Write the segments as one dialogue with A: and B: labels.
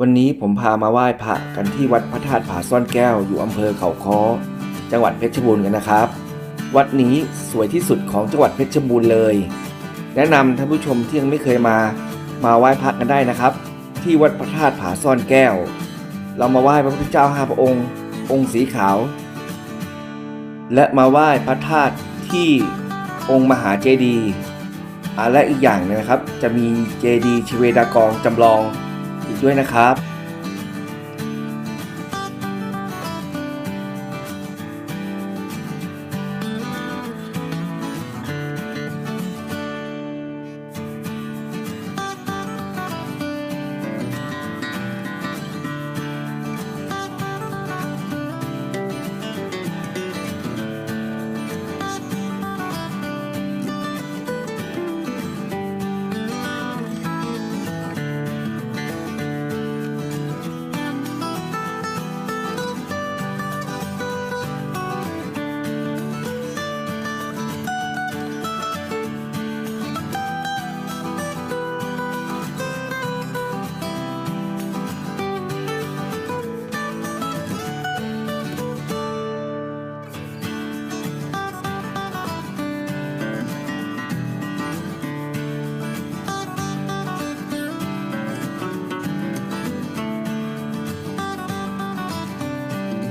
A: วันนี้ผมพามาไหว้พระกันที่วัดพระธาตุผาซ่อนแก้วอยู่อำเภอเขาค้อ จังหวัดเพชรบูรณ์กันนะครับ วัดนี้สวยที่สุดของจังหวัดเพชรบูรณ์เลย แนะนำท่านผู้ชมที่ยังไม่เคยมามาไหว้พระกันได้นะครับ ที่วัดพระธาตุผาซ่อนแก้ว เรามาไหว้พระพุทธเจ้าห้าพระองค์ องค์สีขาว และมาไหว้พระธาตุที่องค์มหาเจดีย์อ่าและอีกอย่างหนึงนะครับ จะมีเจดีย์ชเวดากองจำลอง อีกด้วยนะครับ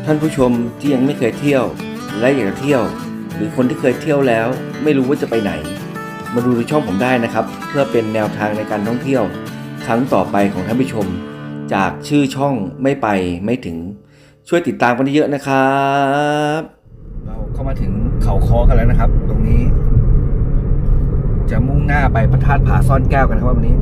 A: ท่านผู้ชมที่ยังไม่เคยเที่ยว และอยากจะเที่ยว หรือคนที่เคยเที่ยวแล้ว ไม่รู้ว่าจะไปไหน มาดูในช่องผมได้นะครับ เพื่อเป็นแนวทางในการท่องเที่ยว ครั้งต่อไปของท่านผู้ชม จากชื่อช่องไม่ไปไม่ถึง ช่วยติดตามกันเยอะนะครับ เราเข้ามาถึงเขาคอกันแล้วนะครับ ตรงนี้ จะมุ่งหน้าไปพระธาตุผาซ่อนแก้วกันครับวันนี้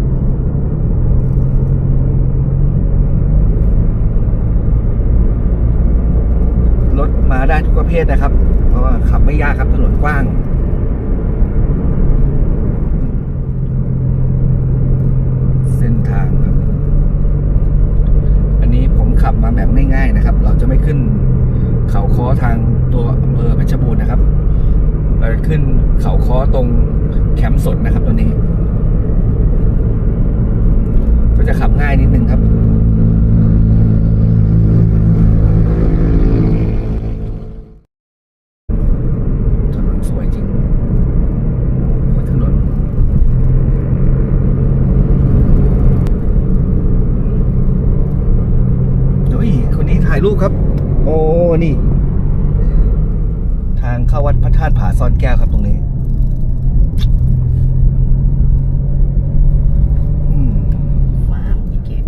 A: รถ มาได้ทุกประเภทนะครับ เพราะว่าขับไม่ยากครับถนนกว้างเส้นทางครับอันนี้ผมขับมาแบบง่ายๆนะครับ เราจะไม่ขึ้นเขาค้อทางตัวอำเภอเพชรบูรณ์นะครับ เราจะขึ้นเขาค้อตรงแคมป์สนนะครับตัวนี้ ก็จะขับง่ายนิดนึงครับ ถนนสวยจริงโอ้ยถนน เฮ้ย คนนี้ถ่าย รูปครับ โอ้ นี่ ทางเข้าวัดพระธาตุผาซ่อนแก้วครับตรงนี้ อืม
B: ฟาร์มเก็บ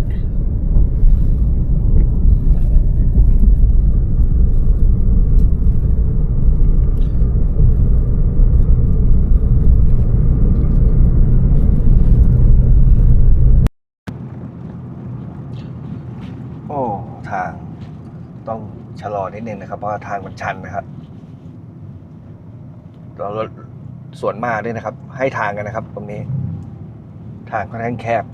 A: โอ้ ทางต้องชะลอ นิดนึงนะครับ เพราะทางมันชันนะครับเราส่วนมากด้วยนะครับ ให้ทางกันนะครับ ตรงนี้ ทางค่อนข้างแคบ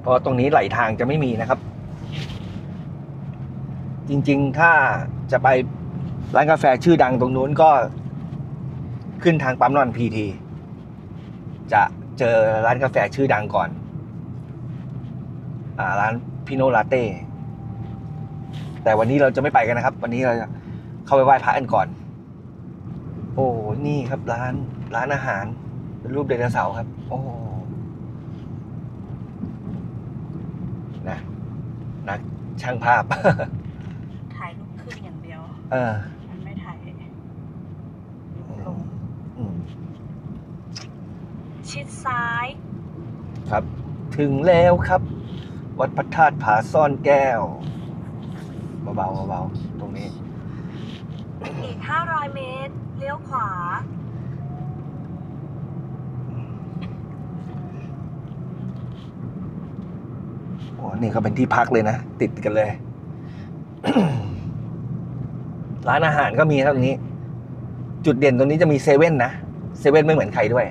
A: เพราะตรงนี้ไหลทางจะไม่มีนะครับ จริงๆถ้าจะไปร้านกาแฟชื่อดังตรงนู้นก็ขึ้นทางปั๊มนอนพีทีจะเจอร้านกาแฟชื่อดังก่อน ร้านพิโนลาเต้แต่วันนี้เราจะไม่ไปกันนะครับ วันนี้เราจะเข้าไปไหว้พระกันก่อน โอ้นี่ครับร้านร้านอาหารเป็นรูปไดโนเสาร์ครับ โอ้นะนักช่างภาพ
B: ถ่ายรูปขึ้นอย่างเดียว
A: เออ
B: มันไม่ถ่ายลง
A: อืม
B: ชิดซ้าย
A: ครับ ถึงแล้วครับ วัดพระธาตุผาซ่อนแก้ว เบาๆเบาๆตรงนี้
B: อีก 500 เมตร เลี้ยวขวา
A: โอ้นี่ก็เป็นที่พักเลยนะ ติดกันเลย ร้านอาหารก็มีครับตรงนี้ จุดเด่นตรงนี้จะมีเซเว่นนะ เซเว่นไม่เหมือนใครด้วย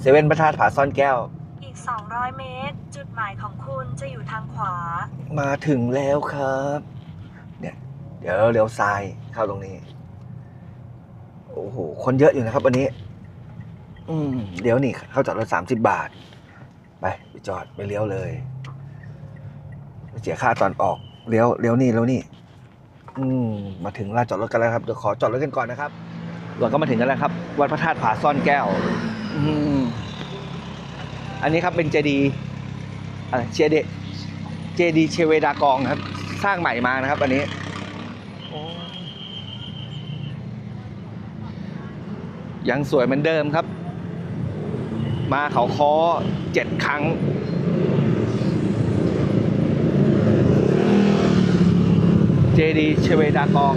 A: เซเว่นพระธาตุผาซ่อนแก้ว
B: อีก 200 เมตร จุดหมายของคุณจะอยู่ทางขวา
A: มาถึงแล้วครับ เนี่ย เดี๋ยวเลี้ยวซ้ายเข้าตรงนี้ โอ้โห คนเยอะอยู่นะครับวันนี้ อืม เดี๋ยวนี่เข้าจอดรถสามสิบบาท ไปไปจอดไปเลี้ยวเลยเสียค่าตอนออกเลี้ยวเลี้ยวนี่แล้วนี่ อืม มาถึงลานจอดรถกันแล้วครับ เดี๋ยวขอจอดรถกันก่อนนะครับเราก็มาถึงกันแล้วครับ วัดพระธาตุผาซ่อนแก้ว อืม อันนี้ครับเป็นเจดีเจดีเจดีเชเวดากองครับ สร้างใหม่มานะครับ อันนี้ยังสวยเหมือนเดิมครับ มาเขาคอเจ็ดครั้ง เจดีเชเวดากอง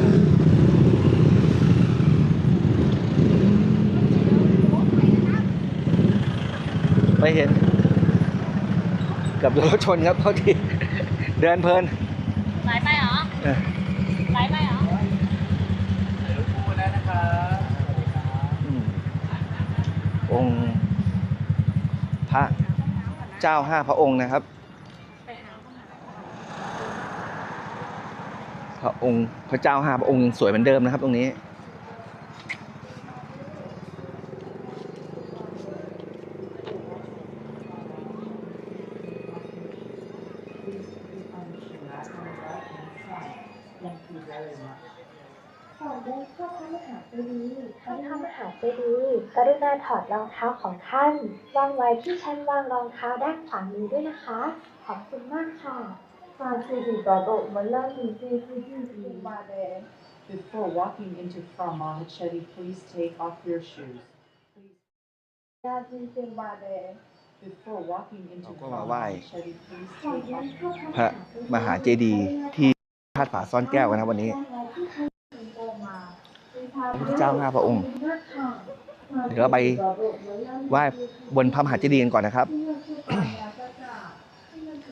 A: ไม่เห็นเกับโดนรถชนครับพอดีเดินเพลิน
C: ไหลไปเหรอ
A: เออ
C: ไหลไปเหรอ
A: อืมองค์พระเจ้าห้าพระองค์นะครับ พระองค์พระเจ้าห้าพระองค์ยังสวยเหมือนเดิมนะครับ ตรงนี้
D: ก่อนเดินเข้าพระมหาเจดีย์ท่านพระมหาเจดีย์กรุณาถอดรองเท้าของท่าน วางไว้ที่ชั้นวางรองเท้าด้านขวามือด้วยนะคะ ขอบคุณมากค่ะ
E: Before walking into Pramahachari, please take off your shoes. Please. Before walking into
A: เราก็มาไหว้
E: Pramahachari, please
D: ก่อน
E: take
D: เดิน
E: off
D: เข้า
E: your
D: พระ
A: พระมหาเจดีย์ที่ธาตุผาซ่อนแก้วกันนะครับวันนี้ พระเจ้าห้าพระองค์ เดี๋ยวเราไปไหว้บนพระมหาเจดีย์กันก่อนนะครับ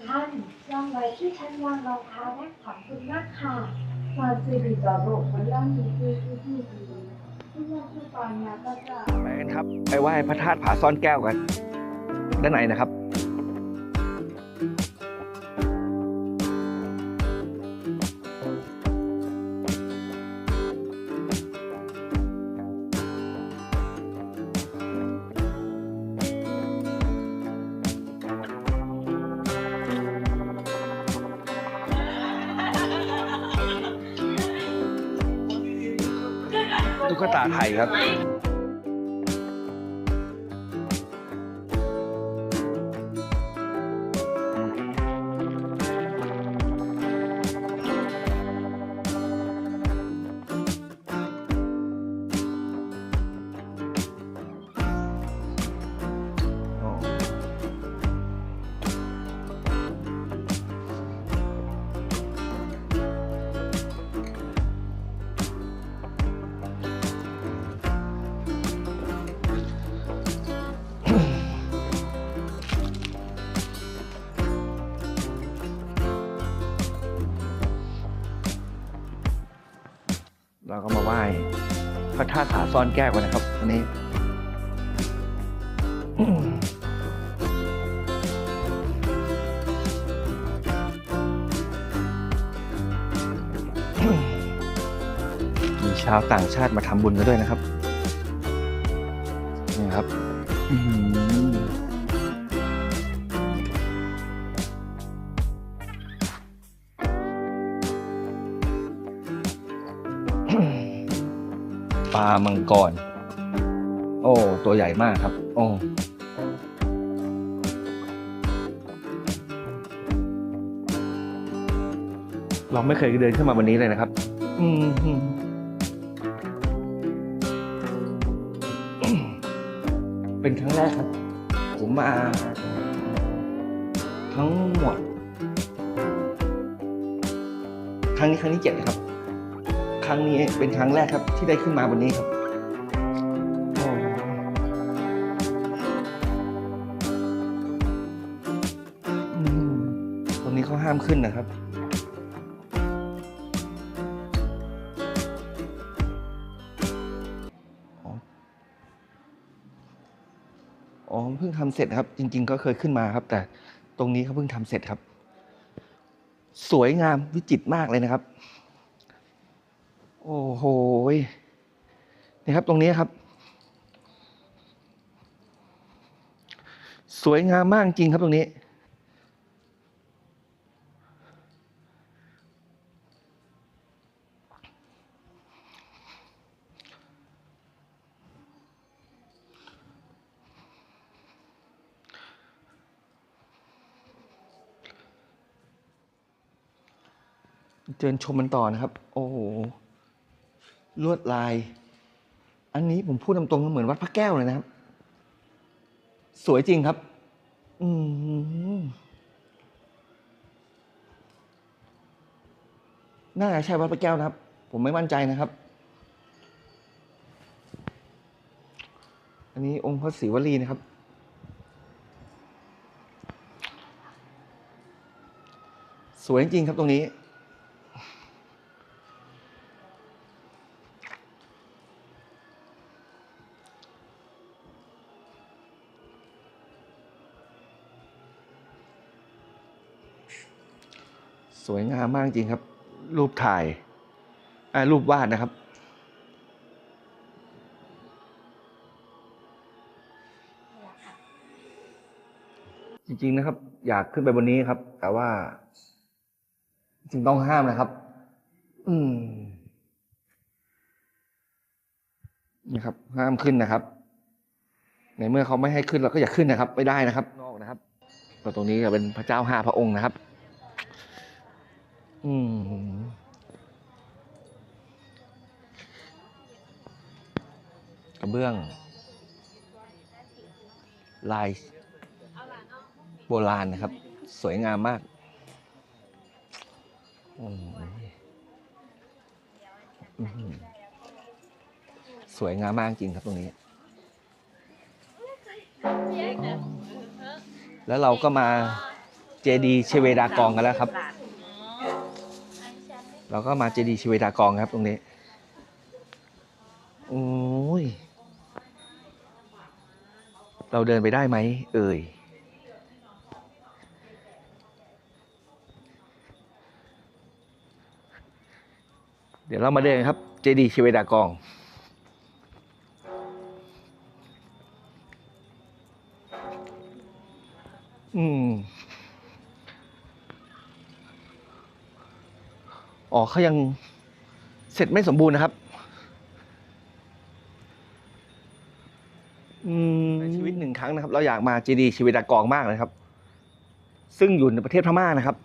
D: ท่านวางไว้ที่ชั้นวางรองเท้าด้านขวามือมากค่ะ
A: ไปกันครับ ไปไหว้พระธาตุผาซ่อนแก้วกัน ด้านในนะครับ ไทยครับ ซ่อนแก้วกันนะครับวันนี้มีชาวต่างชาติมาทำบุญกันด้วยนะครับ มังกร โอ้ ตัวใหญ่มากครับ โอ้เราไม่เคยเดินขึ้นมาวันนี้เลยนะครับ อืมเป็นครั้งแรกครับ ผมมา ทั้งหมด ครั้งนี้ครั้งที่เจ็ดนะครับ รั้งนี้เป็นครั้งแรกครับที่ได้ขึ้นมาวันนี้ครับตรงนี้เขาห้ามขึ้นนะครับอ๋ออ๋อเพิ่งทำเสร็จครับ จริง ๆ ก็เคยขึ้นมาครับ แต่ตรงนี้เขาเพิ่งทำเสร็จครับ สวยงามวิจิตรมากเลยนะครับ โอ้โหนี่ครับตรงนี้ครับ สวยงามมากจริงครับตรงนี้ เดินชมมันต่อนะครับ โอ้ ลวดลาย อันนี้ผมพูดตรงๆเหมือนวัดพระแก้วเลยนะครับ สวยจริงครับ อืมน่าจะใช่วัดพระแก้วนะครับ ผมไม่มั่นใจนะครับ อันนี้องค์พระศรีวลีนะครับ สวยจริงครับตรงนี้ สวยงามมากจริงครับ รูปถ่ายรูปวาดนะครับ จริงๆนะครับ อยากขึ้นไปบนนี้ครับ แต่ว่า จริงต้องห้ามนะครับ อืมนะครับ ห้ามขึ้นนะครับ ในเมื่อเขาไม่ให้ขึ้นเราก็อย่าขึ้นนะครับ ไม่ได้นะครับ นอกนะครับก็ตรงนี้ก็เป็นพระเจ้าห้าพระองค์นะครับ อืมกระเบื้อง ลายโบราณนะครับ สวยงามมากสวยงามมากจริงครับตรงนี้ แล้วเราก็มาเจดีย์เชเวดากองกันแล้วครับ เราก็มาเจดีย์เชเวดากองครับตรงนี้ โอ้ย เราเดินไปได้ไหม เอ่ย เดี๋ยวเรามาเดินครับ เจดีย์เชเวดากองอืม อ๋อเขายังเสร็จไม่สมบูรณ์นะครับอืมในชีวิตหนึ่งครั้งนะครับ เราอยากมาเจดีย์ชีวิตากองมากเลยครับ ซึ่งอยู่ในประเทศพม่านะครับ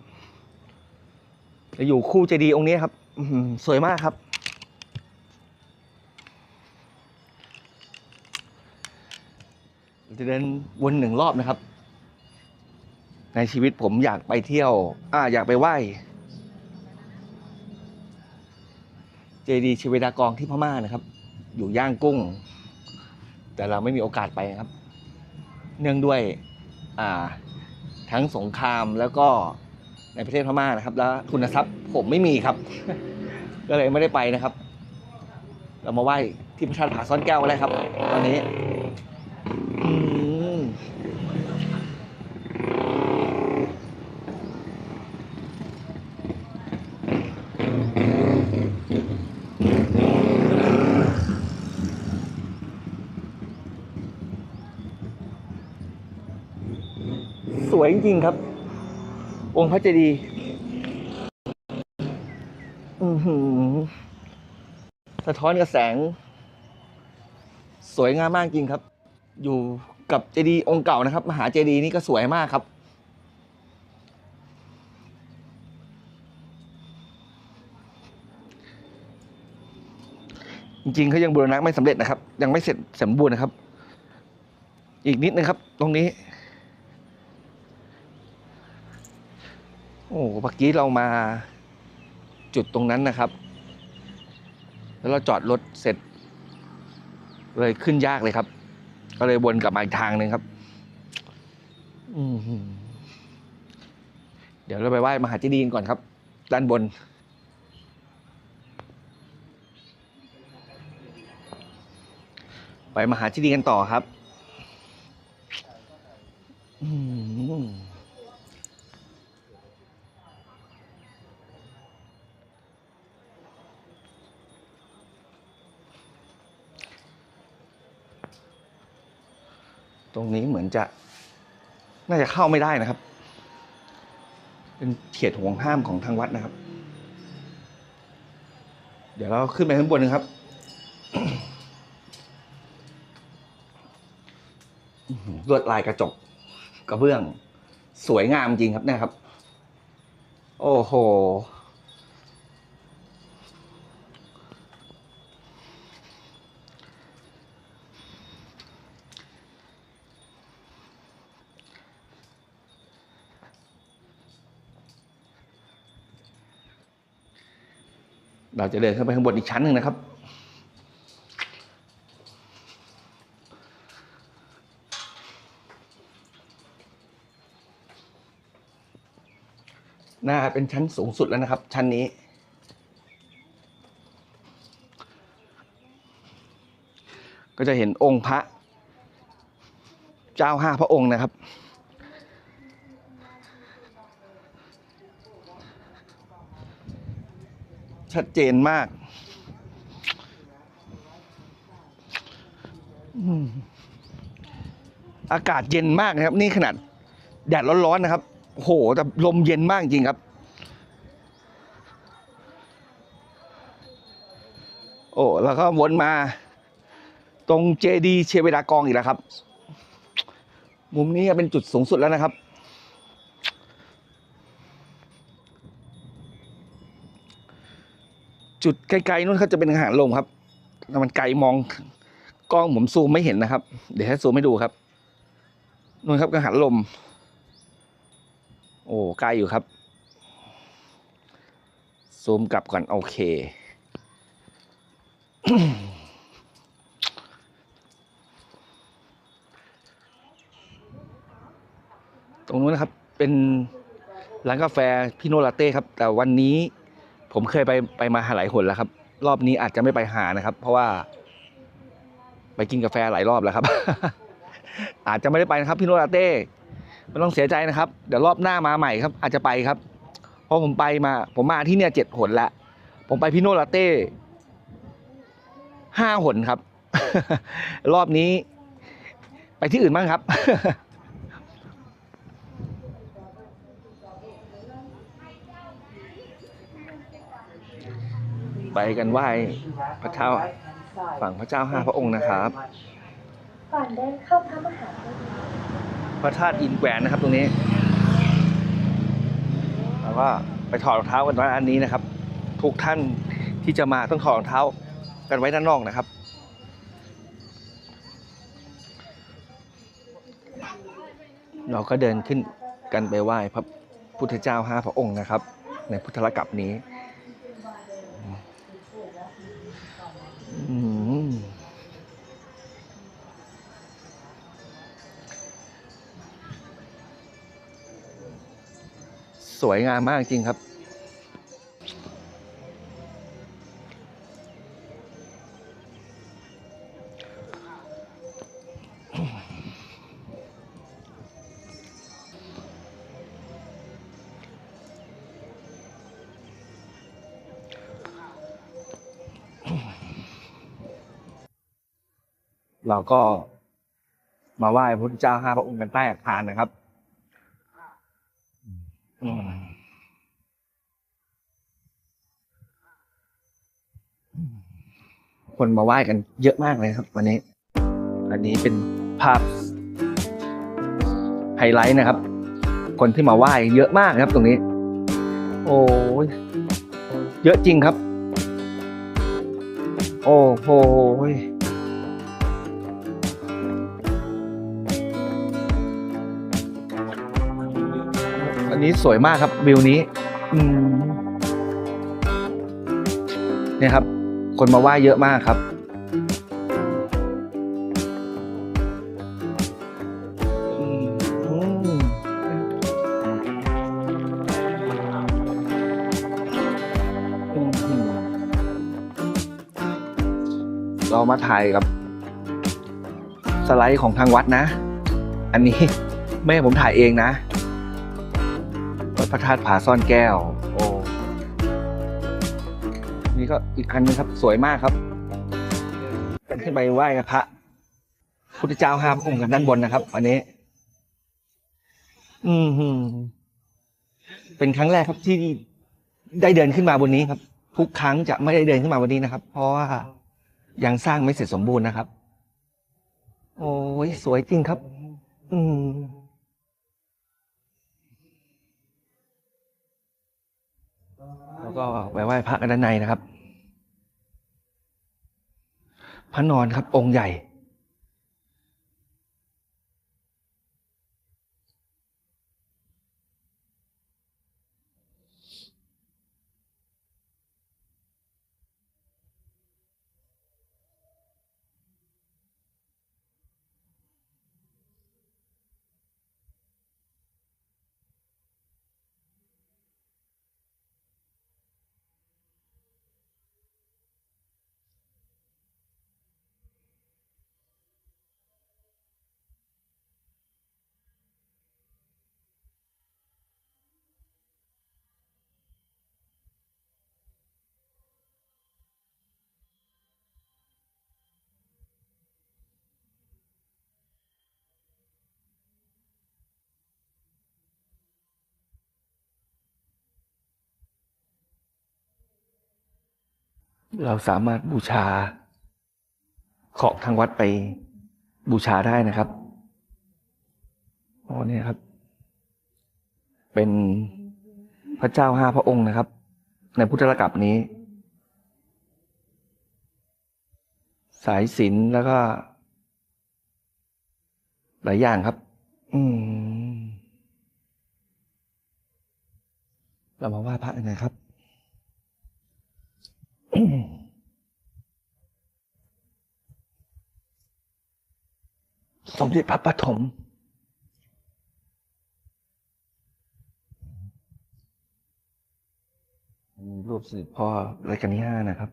A: จะอยู่คู่เจดีย์องค์นี้ครับอื้อหือสวยมากครับเราจะเดินวนหนึ่งรอบนะครับ ในชีวิตผมอยากไปเที่ยว อ่าอยากไปไหว้ เจดีย์ชีวิตากองที่พม่านะครับ อยู่ย่างกุ้ง แต่เราไม่มีโอกาสไปครับ เนื่องด้วยอ่าทั้งสงครามแล้วก็ในประเทศพม่านะครับ แล้วทุนทรัพย์ผมไม่มีครับ ก็เลยไม่ได้ไปนะครับ เรามาไหว้ที่พระธาตุผาซ่อนแก้วกันเลยครับ ตอนนี้ อืม สว ยจริงครับ องค์พระเจดีย์อือหือสะท้อนกับแสง สวยงามมากจริงครับ อยู่กับเจดีย์องค์เก่านะครับ มหาเจดีย์นี่ก็สวยมากครับจริงๆเขายังบูรณะไม่สำเร็จนะครับ ยังไม่เสร็จสมบูรณ์นะครับ อีกนิดนึงครับ ตรงนี้ อ้เมื่อกี้เรามาจุดตรงนั้นนะครับ แล้วเราจอดรถเสร็จ เลยขึ้นยากเลยครับ ก็เลยวนกลับมาอีกทางหนึ่งครับเดี๋ยวเราไปไหว้มหาเจดีย์กันก่อนครับ ด้านบนไปมหาเจดีย์กันต่อครับ อืม ตรงนี้เหมือนจะ น่าจะเข้าไม่ได้นะครับ เป็นเขตห่วงห้ามของทางวัดนะครับ เดี๋ยวเราขึ้นไปข้างบนนะครับอื้อหือลวดลายกระจกกระเบื้อง สวยงามจริงครับเนี่ยครับ โอ้โห เราจะเดินขึ้นไปข้างบนอีกชั้นหนึ่งนะครับน่าเป็นชั้นสูงสุดแล้วนะครับ ชั้นนี้ ก็จะเห็นองค์พระ เจ้าห้าพระองค์นะครับ ชัดเจนมากอากาศเย็นมากนะครับ นี่ขนาดแดดร้อนๆนะครับโอ้โหแต่ลมเย็นมากจริงครับ โอ้แล้วก็วนมา ตรงเจดีเชเวดากองอีกแล้วครับ มุมนี้เป็นจุดสูงสุดแล้วนะครับ จุดไกลๆนู่นเขาจะเป็นอาหารลมครับแต่มันไกลมองกล้องผมซูมไม่เห็นนะครับ เดี๋ยวให้ซูมให้ดูครับนู่นครับกังหันลม โอ้ไกลอยู่ครับ ซูมกลับก่อนโอเค ตรงนู้นนะครับเป็นร้านกาแฟพี่โนลาเต้ครับ แต่วันนี้ ผมเคยไปไปมาหลายหนแล้วครับ รอบนี้อาจจะไม่ไปหานะครับ เพราะว่า ไปกินกาแฟหลายรอบแล้วครับ อาจจะไม่ได้ไปนะครับ พี่โนลาเต้ไม่ต้องเสียใจนะครับ เดี๋ยวรอบหน้ามาใหม่ครับ อาจจะไปครับ เพราะผมไปมา ผมมาที่เนี่ยเจ็ดหนแล้วผมไปพี่โนลาเต้ห้าหนครับ รอบนี้ ไปที่อื่นบ้างครับ ไปกันไหว้พระเจ้าฝั่งพระเจ้าห้าพระองค์นะครับ
D: ก่อนเดินเข้าพระมหาเจดีย์
A: พระธาตุอินแกวนนะครับตรงนี้แล้วก็ไปถอดรองเท้ากันไว้อันนี้นะครับ ทุกท่านที่จะมาต้องถอดรองเท้ากันไว้ด้านนอกนะครับเราก็เดินขึ้นกันไปไหว้พระพุทธเจ้าห้าพระองค์นะครับ ในพุทธลกัปนี้ สวยงามมากจริงครับ เราก็มาไหว้พระพุทธเจ้าห้าพระองค์กันใต้อาคารนะครับ คนมาไหว้กันเยอะมากเลยครับ วันนี้ อันนี้เป็นภาพไฮไลท์นะครับ คนที่มาไหว้เยอะมากครับ ตรงนี้ โอ้ยเยอะจริงครับ โอ้โหอันนี้สวยมากครับวิวนี้ อืมเนี่ยครับ คนมาไหว้เยอะมากครับ เรามาถ่ายกับ สไลด์ของทางวัดนะ อันนี้แม่ผมถ่ายเองนะ วัดพระธาตุผาซ่อนแก้ว นี่ก็อีกอันนึงครับ สวยมากครับขึ้นไปไหว้กับพระพุทธเจ้าห้าพระองค์กันด้านบนนะครับ อันนี้ อืมเป็นครั้งแรกครับที่ได้เดินขึ้นมาบนนี้ครับ ทุกครั้งจะไม่ได้เดินขึ้นมาบนนี้นะครับ เพราะว่ายังสร้างไม่เสร็จสมบูรณ์นะครับ โอ้ยสวยจริงครับ อืมแล้วก็ไปไหว้พระกันด้านในนะครับ พระนอนครับองค์ใหญ่ เราสามารถบูชา ของทางวัดไปบูชาได้นะครับอ๋อเนี่ยครับ เป็นพระเจ้าห้าพระองค์นะครับ ในพุทธระกับนี้ สายศิลแล้วก็ หลายอย่างครับ อืมเรามาไหว้พระกันนะครับ สมเด็จพระปฐมรูปสมเด็จพ่อรัชกาลที่ห้านะครับ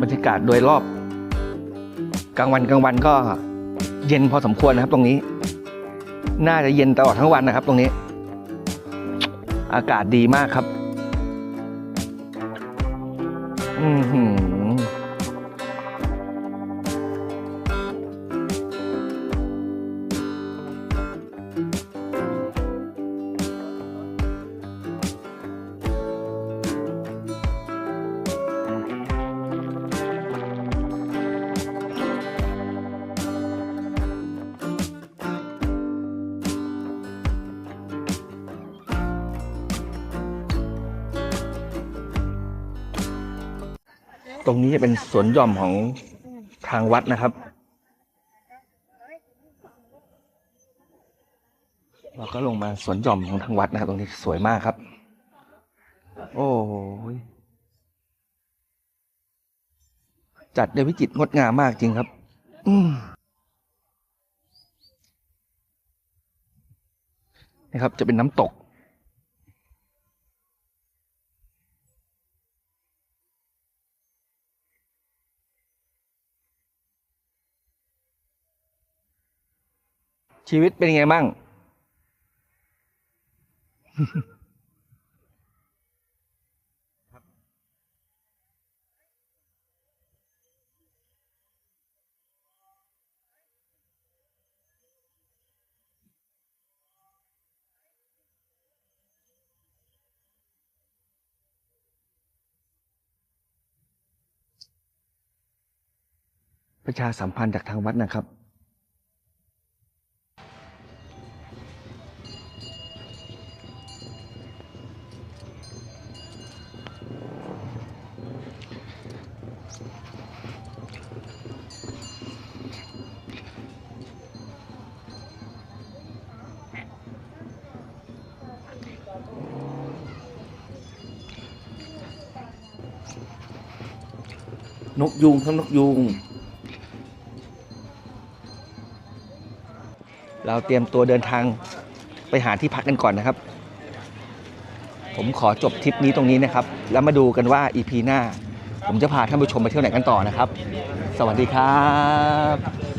A: บรรยากาศโดยรอบ กลางวันกลางวันก็เย็นพอสมควรนะครับตรงนี้ น่าจะเย็นตลอดทั้งวันนะครับ ตรงนี้ อากาศดีมากครับ อืม รงนี้จะเป็นสวนหย่อมของทางวัดนะครับ เราก็ลงมาสวนหย่อมของทางวัดนะครับตรงนี้สวยมากครับ โอ้ยจัดได้วิจิตรงดงามมากจริงครับ อืนี่ครับ จะเป็นน้ำตก ชีวิตเป็นยังไงบ้าง ประชาสัมพันธ์จากทางวัดนะครับ ยูงทั้งนกยูงเราเตรียมตัวเดินทางไปหาที่พักกันก่อนนะครับ ผมขอจบทริปนี้ตรงนี้นะครับ แล้วมาดูกันว่า EP หน้า ผมจะพาท่านผู้ชมไปเที่ยวไหนกันต่อนะครับ สวัสดีครับ